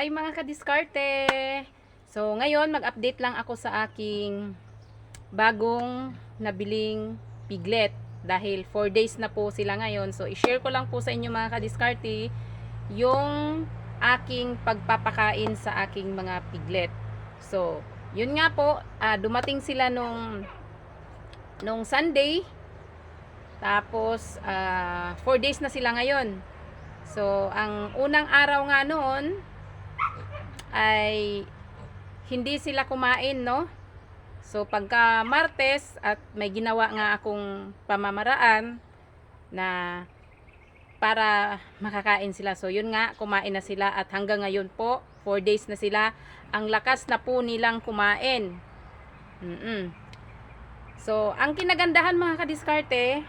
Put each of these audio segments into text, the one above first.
Ay mga kadiskarte! So ngayon mag-update lang ako sa aking bagong nabiling piglet dahil 4 days na po sila ngayon. So i-share ko lang po sa inyo mga kadiskarte yung aking pagpapakain sa aking mga piglet. So yun nga po, ah, dumating sila nung nung Sunday. Tapos 4 days na sila ngayon. So ang unang araw nga noon ay hindi sila kumain, no? So, pagka Martes at may ginawa nga akong pamamaraan na para makakain sila. So, yun nga, kumain na sila at hanggang ngayon po, 4 days na sila, ang lakas na po nilang kumain. Mm-mm. So, ang kinagandahan mga kadiskarte,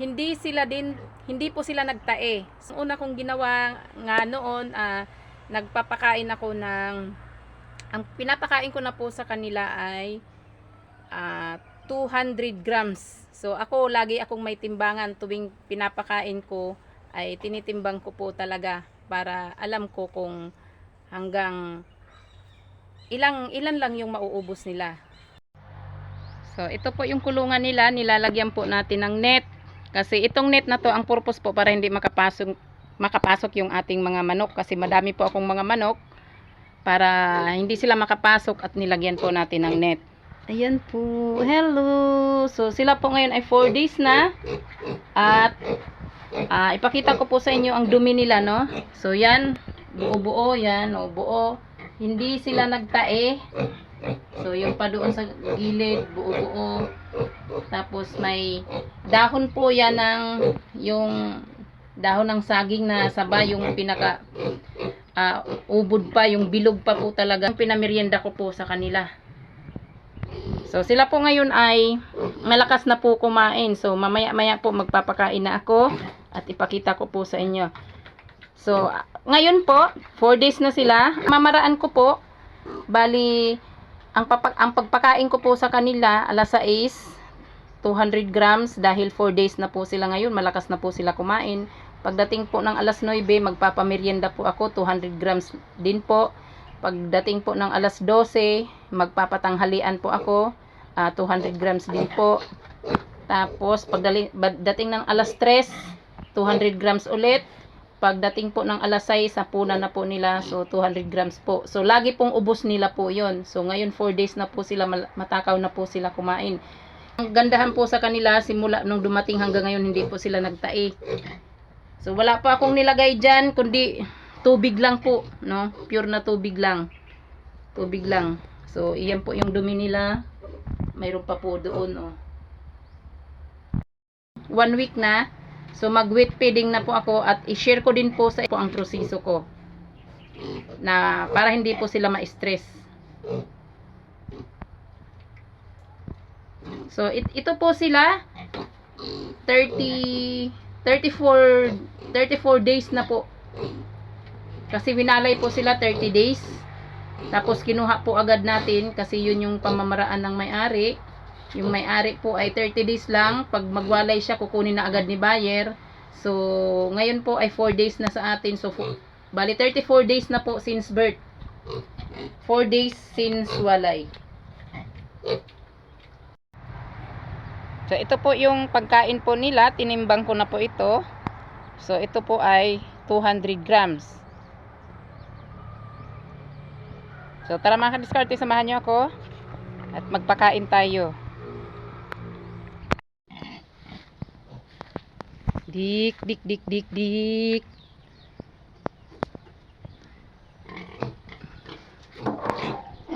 hindi sila din, hindi po sila nagtae. So, una kong ginawa nga noon, ah, nagpapakain ako ng ang pinapakain ko na po sa kanila ay ah, 200 grams. So ako lagi akong may timbangan tuwing pinapakain ko ay tinitimbang ko po talaga para alam ko kung hanggang ilang ilan lang yung mauubos nila. So ito po yung kulungan nila, nilalagyan po natin ng net. Kasi itong net na to ang purpose po para hindi makapasok makapasok yung ating mga manok kasi madami po akong mga manok para hindi sila makapasok at nilagyan po natin ng net. Ayan po. Hello. So sila po ngayon ay 4 days na. At ah, ipakita ko po sa inyo ang dumi nila, no? So yan, buo-buo yan, o buo. Hindi sila nagtae. So yung pa doon sa gilid, buo-buo. Tapos may dahon po yan ng yung dahon ng saging na saba yung pinaka ah, ubod pa, yung bilog pa po talaga. Yung pinamerienda ko po sa kanila. So sila po ngayon ay malakas na po kumain. So mamaya-maya po magpapakain na ako at ipakita ko po sa inyo. So ngayon po, 4 days na sila. Mamaraan ko po bali ang papak ang pagpakain ko po sa kanila alas 6 200 grams dahil 4 days na po sila ngayon, malakas na po sila kumain. Pagdating po ng alas 9, magpapamerienda po ako, 200 grams din po. Pagdating po ng alas 12, magpapatanghalian po ako, ah, 200 grams din po. Tapos, pagdating ng alas 3, 200 grams ulit. Pagdating po ng alas 6, hapunan na po nila, so 200 grams po. So, lagi pong ubos nila po yon So, ngayon 4 days na po sila, matakaw na po sila kumain. Ang gandahan po sa kanila, simula nung dumating hanggang ngayon, hindi po sila nagtae. So, wala pa akong nilagay dyan, kundi tubig lang po, no? Pure na tubig lang. Tubig lang. So, iyan po yung dumi nila. Mayroon pa po doon, oh. One week na. So, mag-wet feeding na po ako at i-share ko din po sa po ang proseso ko. Na para hindi po sila ma-stress. So, it, ito po sila 30 34 34 days na po. Kasi winalay po sila 30 days. Tapos kinuha po agad natin kasi yun yung pamamaraan ng may-ari. Yung may-ari po ay 30 days lang. Pag magwalay siya, kukunin na agad ni buyer. So, ngayon po ay 4 days na sa atin. So, bali 34 days na po since birth. 4 days since walay. So, ito po yung pagkain po nila. Tinimbang ko na po ito. So, ito po ay 200 grams. So, tara mga kadiskarte, samahan nyo ako. At magpakain tayo. Dik, dik, dik, dik, dik.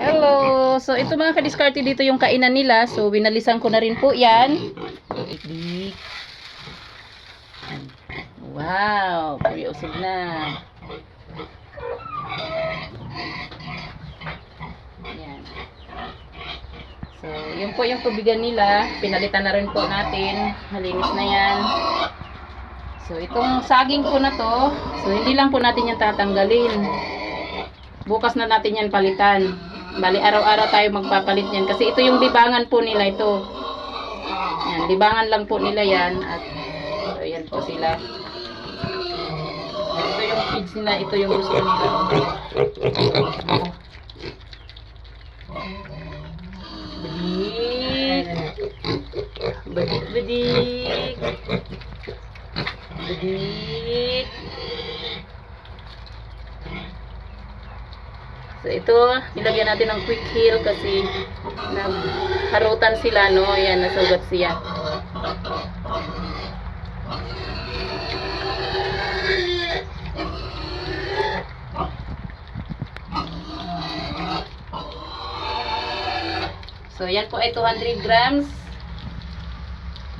Hello! So, ito mga kadiskarte dito yung kainan nila. So, winalisan ko na rin po yan. Wow! Puri usog na. Yan. So, yun po yung tubigan nila. Pinalitan na rin po natin. Malinis na yan. So, itong saging po na to, so hindi lang po natin yan tatanggalin. Bukas na natin yan palitan. Bali, araw-araw tayo magpapalit yan. Kasi ito yung libangan po nila ito. Yan, libangan lang po nila yan. At, so, yan po sila. Ito yung feeds nila, ito yung gusto nila. Oh. Badik. Badik, badik. So ito, nilagyan natin ng quick heal kasi nagharutan sila, no? Ayan, nasugat siya. So, yan po ay 200 grams.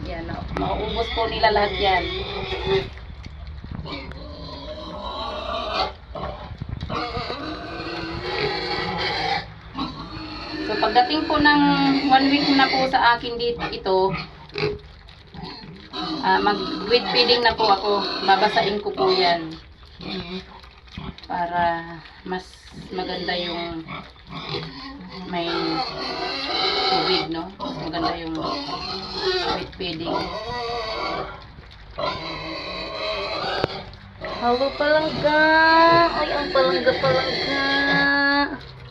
Yan, no? mauubos po nila lahat yan. Pagdating po ng one week na po sa akin dito, ito, ah mag with feeding na po ako. Babasain ko po yan. Para mas maganda yung may tubig, no? Mas maganda yung with feeding. Hello, palangga! Ay, ang palangga-palangga!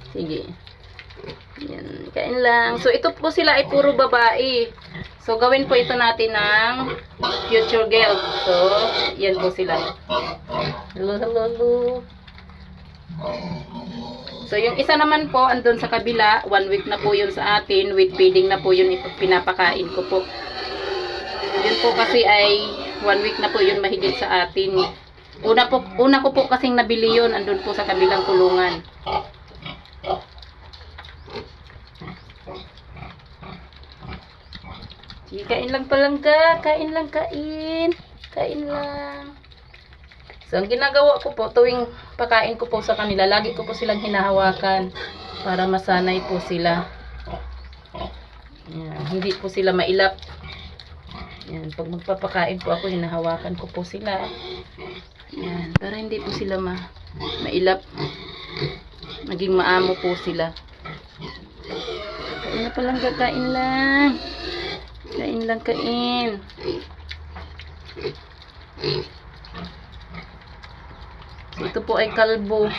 Sige. Yan, kain lang. So, ito po sila ay puro babae. So, gawin po ito natin ng future girl. So, yan po sila. Hello, hello, hello. So, yung isa naman po, andun sa kabila, one week na po yun sa atin, with feeding na po yun pinapakain ko po. Yun po kasi ay one week na po yun mahigit sa atin. Una po, una ko po kasing nabili yun, andun po sa kabilang kulungan. Sige, kain lang palangga. Kain lang, kain. Kain lang. So, ang ginagawa ko po, tuwing pakain ko po sa kanila, lagi ko po silang hinahawakan para masanay po sila. Yan, hindi po sila mailap. Yan, pag magpapakain po ako, hinahawakan ko po sila. Yan, para hindi po sila ma mailap. Maging maamo po sila. Kain na palangga, kain lang. Kain lang, kain. So, ito po ay kalbo.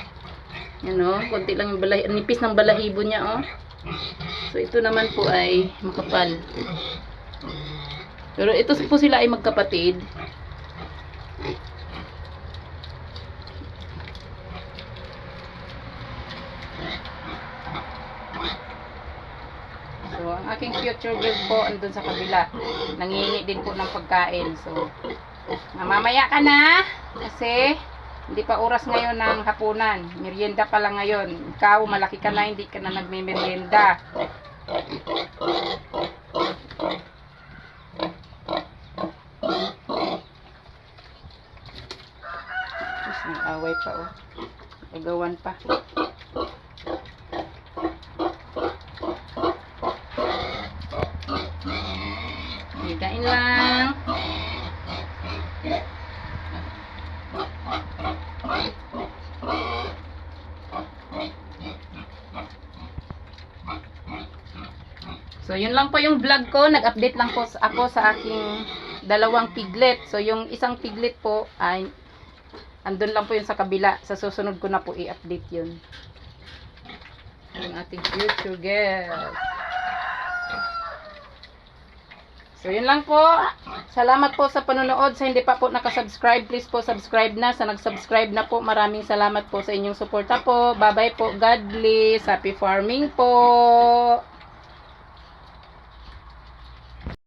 Yan o, konti lang yung balahi, nipis ng balahibo niya o. So, ito naman po ay makapal. Pero ito po sila ay magkapatid. Aking future girl po andun sa kabila. Nangingi din po ng pagkain. So, mamamaya ka na. Kasi, hindi pa oras ngayon ng hapunan. Merienda pa lang ngayon. Ikaw, malaki ka na, hindi ka na nagme-merienda. Tapos may away pa, oh. Agawan pa. Sige, kain lang. So, yun lang po yung vlog ko. Nag-update lang po ako sa aking dalawang piglet. So, yung isang piglet po ay andun lang po yun sa kabila. Sa susunod ko na po i-update yun. Yung ating future girl. So, yun lang po. Salamat po sa panonood. Sa hindi pa po nakasubscribe, please po subscribe na. Sa nag-subscribe na po, maraming salamat po sa inyong suporta po. Bye-bye po. God bless. Happy farming po.